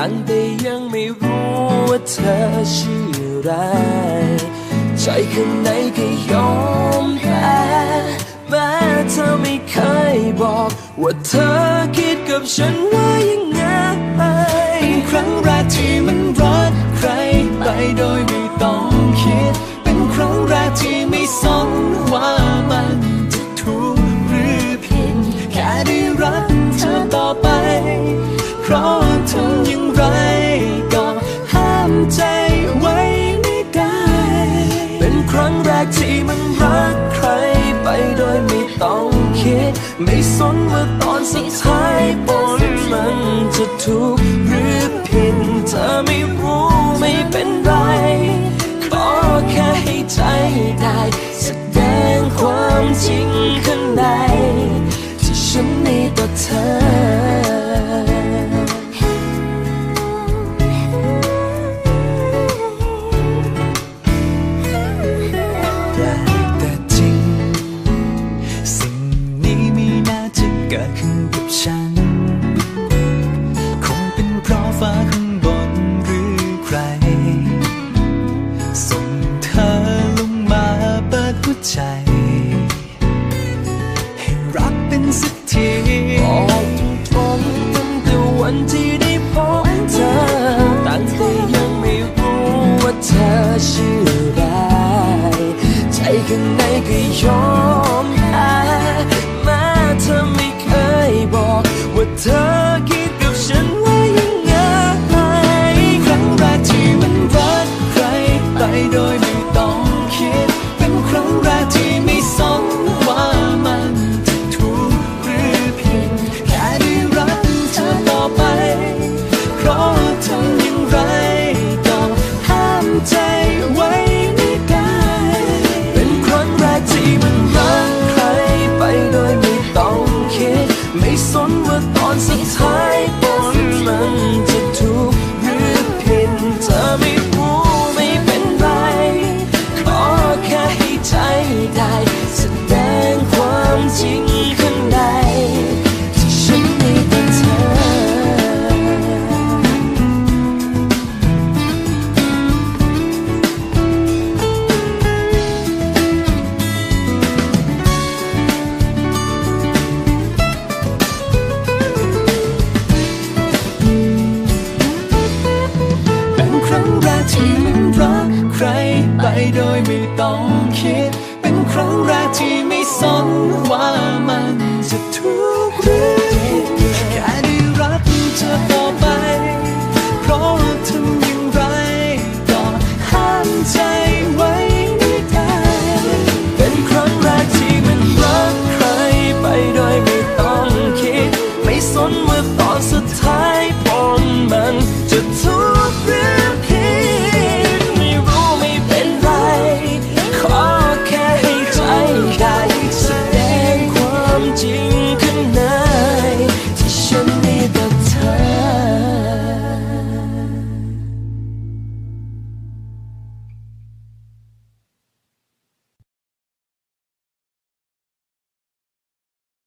ตั้งแต่ยังไม่รู้ว่าเธอชื่ออะไร ใจข้างในก็ยอมแพ้แม้เธอไม่เคยบอก ว่าเธอคิดกับฉันว่ายัง กที่มันรักใครไปโดยไม่ต้องคิด ไม่สนว่าตอนสุดท้ายผลมันจะถูกหรือผิดเธอไม่รู้ไม่เป็นไร ขอแค่ให้ใจได้แสดงความจริงข้าง ใจ ให้รักเป็นสักทีตรงตั้งแต่วันที่ได้พบเธอตั้งแต่ยังไม่รู้ว่าเธอชื่ออะไรใจข้างในก็ยอม once a time. ต้องคิด เป็นครั้งแรกที่ไม่สนว่ามันจะทุก